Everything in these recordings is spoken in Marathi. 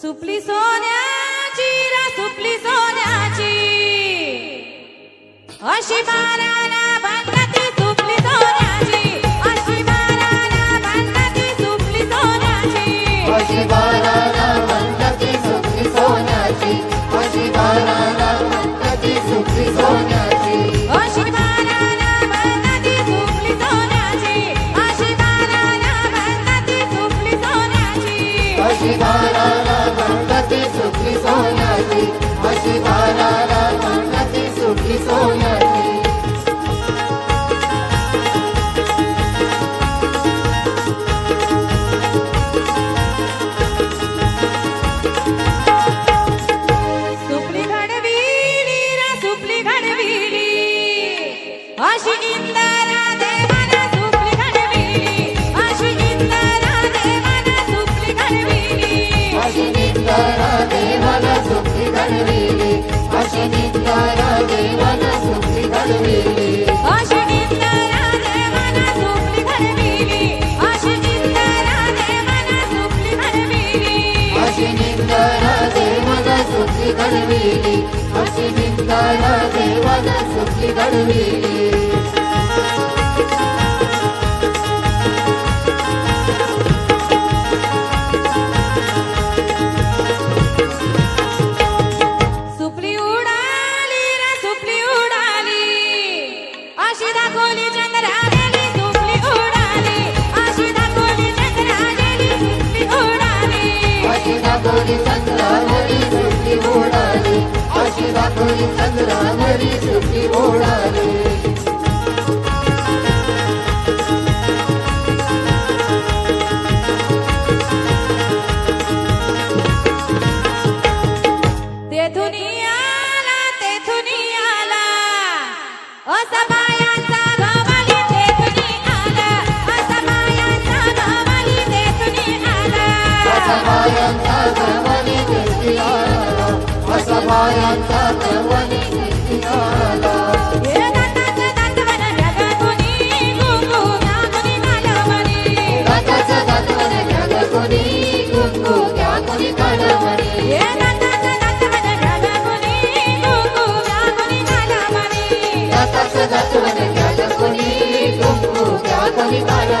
सुपली सोन्याची रा सुपली सोन्याची. अशी बाराना बांधती सुपली सोन्याची. अशी बाराना बांधती सुपली सोन्याची. अशी बाराना बांधती सुपली सोन्याची. अशी बाराना नित्यारा देवन सुखी घडविली अशी नित्यारा देवन सुखी घडविली अशी नित्यारा देवन सुखी घडविली अशी नित्यारा देवन सुखी दाखवली चंद्रावरी सुखी बोळाली दारा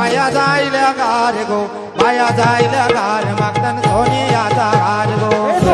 माया जायल्या गार गो माया जायल्या गार मागताना सोनियाचा गार गो